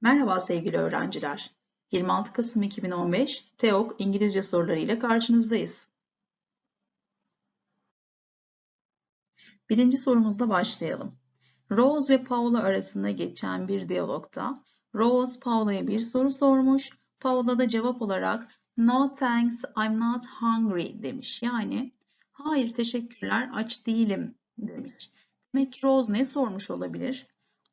Merhaba sevgili öğrenciler. 26 Kasım 2015 TEOK İngilizce soruları ile karşınızdayız. Birinci sorumuzla başlayalım. Rose ve Paula arasında geçen bir diyalogta Rose Paula'ya bir soru sormuş. Paula da cevap olarak No thanks, I'm not hungry demiş. Yani hayır teşekkürler aç değilim demiş. Demek ki Rose ne sormuş olabilir?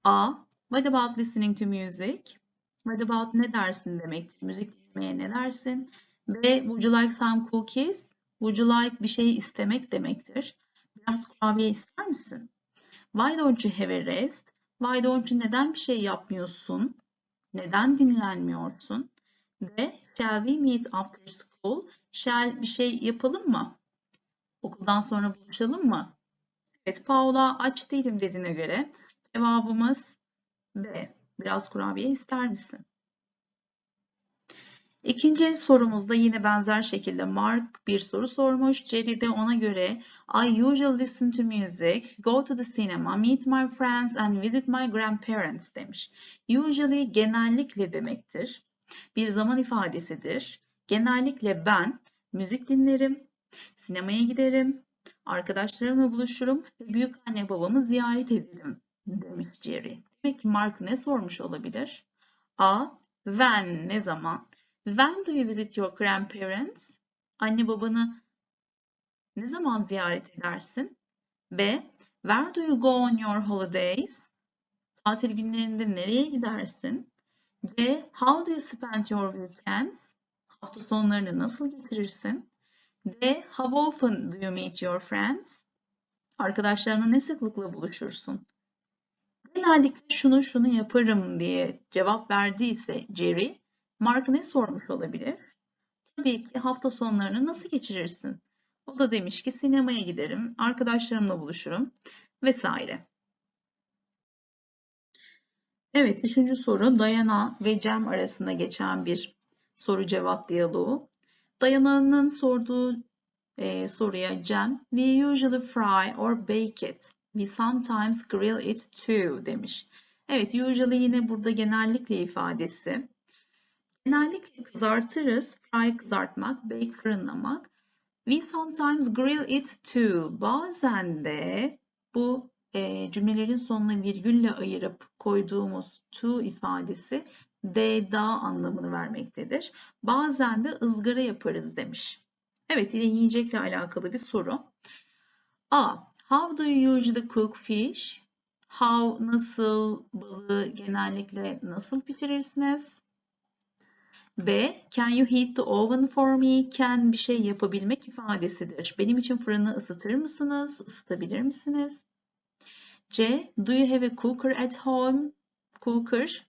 A. What about listening to music? What about ne dersin demek. Müzik dinlemeye ne dersin? B. Would you like some cookies? Would you like bir şey istemek demektir. Biraz kurabiye ister misin? Why don't you have a rest? Why don't you neden bir şey yapmıyorsun? Neden dinlenmiyorsun? D. Shall we meet after school? Shall bir şey yapalım mı? Okuldan sonra buluşalım mı? Evet, Paula aç değilim dediğine göre cevabımız B. Biraz kurabiye ister misin? İkinci sorumuzda yine benzer şekilde Mark bir soru sormuş. Jerry de ona göre I usually listen to music, go to the cinema, meet my friends and visit my grandparents demiş. Usually genellikle demektir. Bir zaman ifadesidir. Genellikle ben müzik dinlerim, sinemaya giderim, arkadaşlarımla buluşurum ve büyük anne babamı ziyaret ederim demiş Jerry. Demek ki Mark ne sormuş olabilir? A. When ne zaman? When do you visit your grandparents? Anne babanı ne zaman ziyaret edersin? B. Where do you go on your holidays? Tatil günlerinde nereye gidersin? D. How do you spend your weekend? Hafta sonlarını nasıl geçirirsin? D. How often do you meet your friends? Arkadaşlarına ne sıklıkla buluşursun? Genellikle şunu şunu yaparım diye cevap verdiyse Jerry, Mark ne sormuş olabilir? Tabii ki hafta sonlarını nasıl geçirirsin? O da demiş ki sinemaya giderim, arkadaşlarımla buluşurum vesaire. Evet, üçüncü soru Dayana ve Cem arasında geçen bir soru cevap diyaloğu. Dayana'nın sorduğu e, soruya Cem, we usually fry or bake it. We sometimes grill it too demiş. Evet, usually yine burada genellikle ifadesi. Genellikle kızartırız. Fry kızartmak, bake fırınlamak. We sometimes grill it too. Bazen de bu e, cümlelerin sonuna virgülle ayırıp koyduğumuz to ifadesi de da anlamını vermektedir. Bazen de ızgara yaparız demiş. Evet yine yiyecekle alakalı bir soru. A. How do you usually cook fish? How nasıl balığı genellikle nasıl pişirirsiniz? B. Can you heat the oven for me? Can bir şey yapabilmek ifadesidir. Benim için fırını ısıtır mısınız? Isıtabilir misiniz? C. Do you have a cooker at home? Cooker.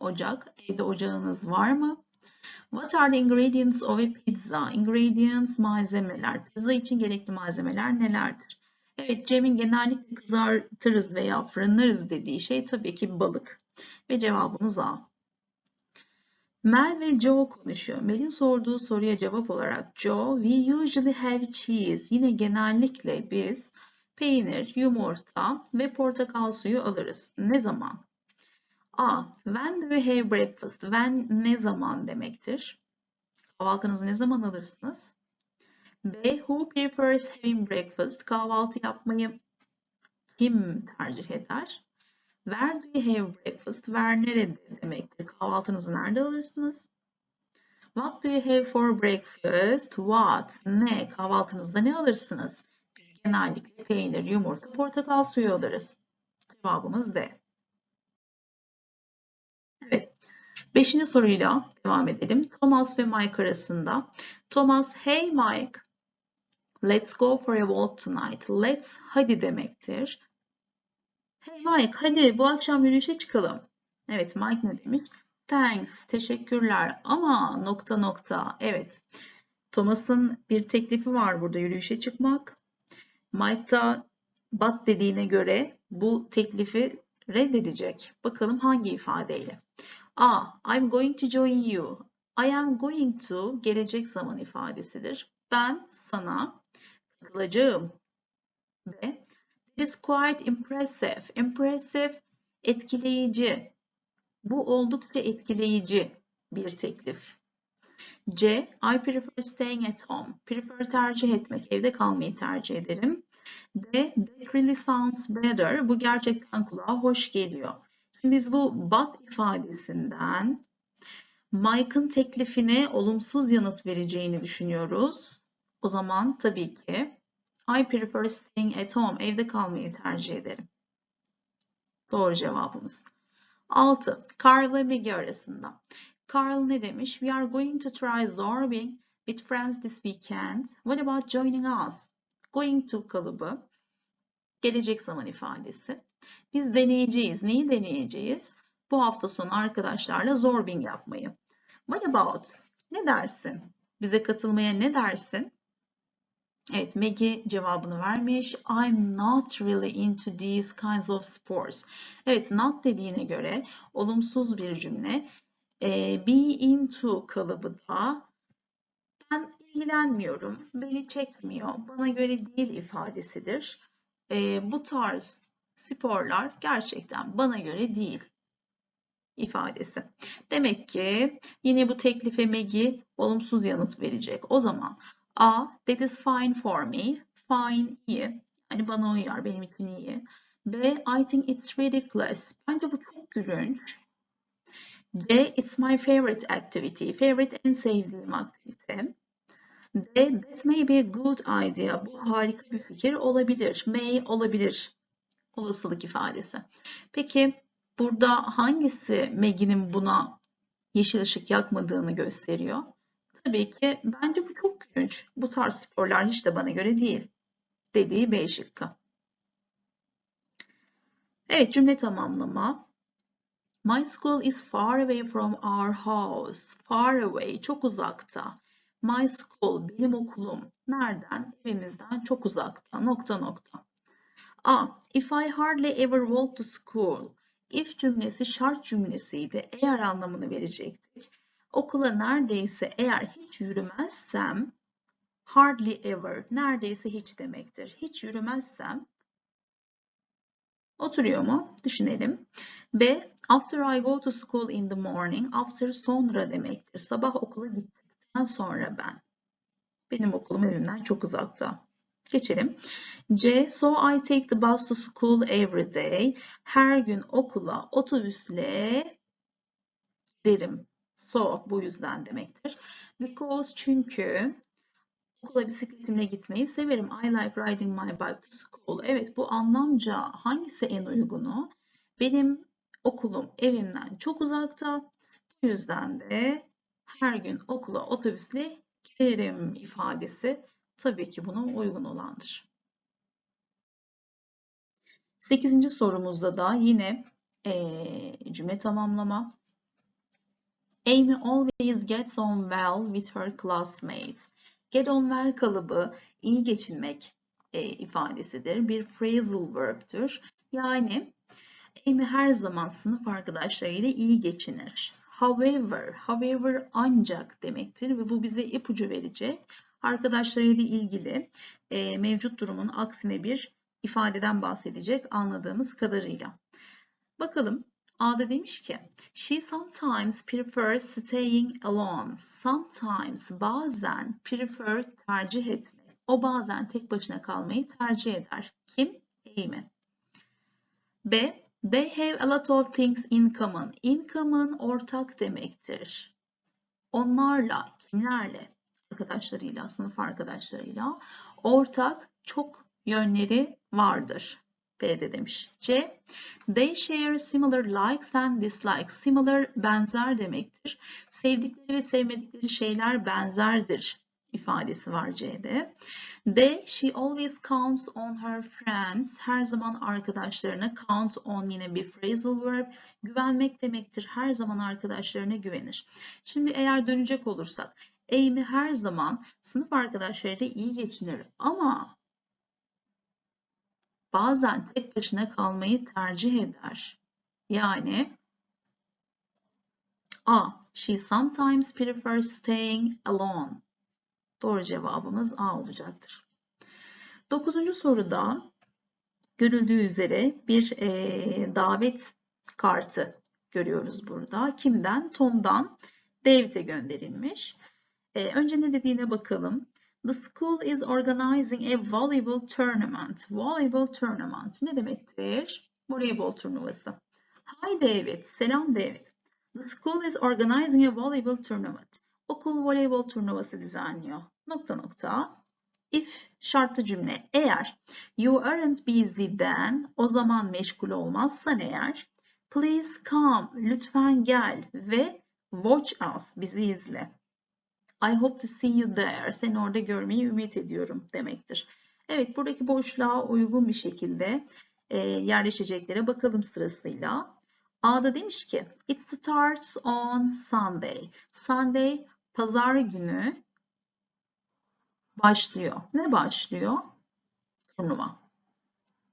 Ocak. Evde ocağınız var mı? What are the ingredients of a pizza? Ingredients malzemeler. Pizza için gerekli malzemeler nelerdir? Evet, Cem'in genellikle kızartırız veya fırınlarız dediği şey tabii ki balık. Ve cevabımız A. Mel ve Joe konuşuyor. Mel'in sorduğu soruya cevap olarak Joe, we usually have cheese. Yine genellikle biz peynir, yumurta ve portakal suyu alırız. Ne zaman? A. When do you have breakfast? When ne zaman demektir? Kahvaltınızı ne zaman alırsınız? B. Who prefers having breakfast? Kahvaltı yapmayı kim tercih eder? Where do you have breakfast? Where nerede demektir? Kahvaltınızı nerede alırsınız? What do you have for breakfast? What? Ne? Kahvaltınızda ne alırsınız? Biz genellikle peynir, yumurta, portakal suyu alırız. Cevabımız D. Beşinci soruyla devam edelim. Thomas ve Mike arasında. Thomas, hey Mike, let's go for a walk tonight. Let's, hadi demektir. Hey Mike, hadi bu akşam yürüyüşe çıkalım. Evet, Mike ne demiş? Thanks, teşekkürler ama nokta nokta. Evet, Thomas'ın bir teklifi var burada yürüyüşe çıkmak. Mike da bat dediğine göre bu teklifi reddedecek. Bakalım hangi ifadeyle. A. I'm going to join you. I am going to gelecek zaman ifadesidir. Ben sana katılacağım. B. It is quite impressive. Impressive etkileyici Bu oldukça etkileyici bir teklif. C. I prefer staying at home. Prefer tercih etmek. Evde kalmayı tercih ederim. D. That really sounds better. Bu gerçekten kulağa hoş geliyor. Biz bu but ifadesinden Mike'ın teklifine olumsuz yanıt vereceğini düşünüyoruz. O zaman tabii ki I prefer staying at home. Evde kalmayı tercih ederim. Doğru cevabımız. 6. Carl ve Maggie arasında. Carl ne demiş? We are going to try zorbing with friends this weekend. What about joining us? Going to kalıbı. Gelecek zaman ifadesi. Biz deneyeceğiz. Neyi deneyeceğiz? Bu hafta sonu arkadaşlarla zorbing yapmayı. What about? Ne dersin? Bize katılmaya ne dersin? Evet, Maggie cevabını vermiş. I'm not really into these kinds of sports. Evet, not dediğine göre olumsuz bir cümle. E, be into kalıbı da ben ilgilenmiyorum, beni çekmiyor, bana göre değil ifadesidir. E, bu tarz sporlar gerçekten bana göre değil ifadesi. Demek ki yine bu teklife Maggie olumsuz yanıt verecek. O zaman A. That is fine for me. Fine iyi. Yani bana uyar, benim için iyi. B. I think it's ridiculous. Bence bu çok gülünç. D. It's my favorite activity. Favorite en sevdiğim aktivite. D. That may be a good idea. Bu harika bir fikir olabilir. May olabilir. Olasılık ifadesi. Peki burada hangisi Maggie'nin buna yeşil ışık yakmadığını gösteriyor? Tabii ki bence bu çok gülünç. Bu tarz sporlar hiç de bana göre değil. Dediği B şıkkı. Evet cümle tamamlama. My school is far away from our house. Far away, çok uzakta. My school, benim okulum. Nereden? Evimizden çok uzakta. Nokta nokta. A. If I hardly ever walk to school. If cümlesi şart cümlesiydi. Eğer anlamını verecektik. Okula neredeyse eğer hiç yürümezsem hardly ever neredeyse hiç demektir. Hiç yürümezsem oturuyor mu? Düşünelim. B. After I go to school in the morning. After sonra demektir. Sabah okula gittikten sonra ben. Benim okulum evimden çok uzakta. Geçelim. C. So I take the bus to school every day. Her gün okula otobüsle giderim. So bu yüzden demektir. Because çünkü okula bisikletimle gitmeyi severim. I like riding my bike to school. Evet bu anlamca hangisi en uygunu? Benim okulum evimden çok uzakta. Bu yüzden de her gün okula otobüsle giderim ifadesi tabii ki buna uygun olandır. Sekizinci sorumuzda da yine ee, cümle tamamlama. Amy always gets on well with her classmates. Get on well kalıbı iyi geçinmek e, ifadesidir. Bir phrasal verb'tür. Yani Amy her zaman sınıf arkadaşlarıyla iyi geçinir. However, however ancak demektir ve bu bize ipucu verecek. Arkadaşlarıyla ilgili e, mevcut durumun aksine bir ifadeden bahsedecek anladığımız kadarıyla. Bakalım A'da demiş ki She sometimes prefers staying alone. Sometimes bazen prefer tercih etmek. O bazen tek başına kalmayı tercih eder. Kim? Amy. B. They have a lot of things in common. In common ortak demektir. Onlarla, kimlerle? Arkadaşlarıyla, sınıf arkadaşlarıyla ortak çok yönleri vardır. B'de demiş. C. They share similar likes and dislikes. Similar benzer demektir. Sevdikleri ve sevmedikleri şeyler benzerdir ifadesi var C'de. D. She always counts on her friends. Her zaman arkadaşlarına count on yine bir phrasal verb. Güvenmek demektir. Her zaman arkadaşlarına güvenir. Şimdi eğer dönecek olursak Amy her zaman sınıf arkadaşlarıyla iyi geçinir ama bazen tek başına kalmayı tercih eder. Yani A. She sometimes prefers staying alone. Doğru cevabımız A olacaktır. Dokuzuncu soruda görüldüğü üzere bir e, davet kartı görüyoruz burada. Kimden? Tom'dan David'e gönderilmiş. Ee, önce ne dediğine bakalım. The school is organizing a volleyball tournament. Volleyball tournament ne demektir? Voleybol turnuvası. Hi David. Selam David. The school is organizing a volleyball tournament. Okul voleybol turnuvası düzenliyor. Nokta nokta. If şartlı cümle. Eğer you aren't busy then o zaman meşgul olmazsan eğer please come lütfen gel ve watch us bizi izle. I hope to see you there. Seni orada görmeyi ümit ediyorum demektir. Evet buradaki boşluğa uygun bir şekilde e, yerleşeceklere bakalım sırasıyla. A'da demiş ki it starts on Sunday. Sunday pazar günü başlıyor. Ne başlıyor? Turnuva.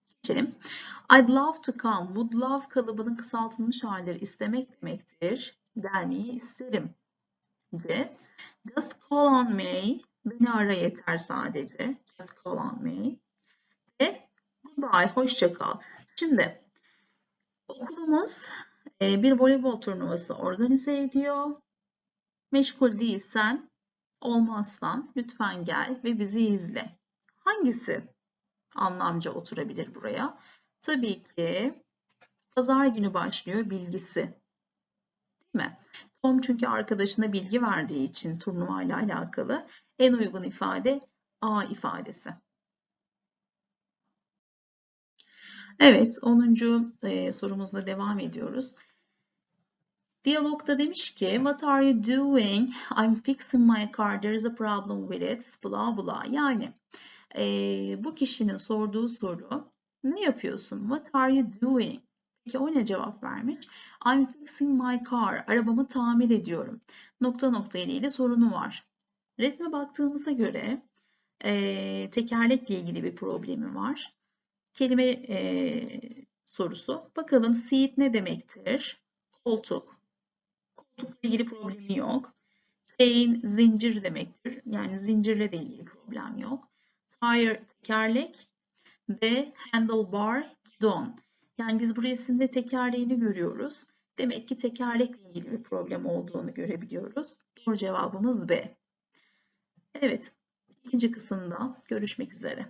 Geçelim. I'd love to come. Would love kalıbının kısaltılmış halleri istemek demektir. Gelmeyi isterim. De. Just call on me. Beni ara yeter sadece. Just call on me. Ve goodbye. Hoşça kal. Şimdi okulumuz bir voleybol turnuvası organize ediyor. Meşgul değilsen, olmazsan lütfen gel ve bizi izle. Hangisi anlamca oturabilir buraya? Tabii ki pazar günü başlıyor bilgisi. Değil mi? Tom çünkü arkadaşına bilgi verdiği için turnuva ile alakalı en uygun ifade A ifadesi. Evet 10. E, sorumuzla devam ediyoruz. Diyalogda demiş ki What are you doing? I'm fixing my car. There's a problem with it. Bla bla. Yani e, bu kişinin sorduğu soru ne yapıyorsun? What are you doing? Peki o ne cevap vermiş? I'm fixing my car. Arabamı tamir ediyorum. Nokta nokta ile sorunu var. Resme baktığımıza göre e, tekerlekle ilgili bir problemi var. Kelime e, sorusu. Bakalım seat ne demektir? Koltuk. Koltukla ilgili problemi yok. Chain zincir demektir. Yani zincirle de ilgili problem yok. Tire tekerlek ve handlebar gidon. Yani biz bu resimde tekerleğini görüyoruz. Demek ki tekerlekle ilgili bir problem olduğunu görebiliyoruz. Doğru cevabımız B. Evet, ikinci kısımda görüşmek üzere.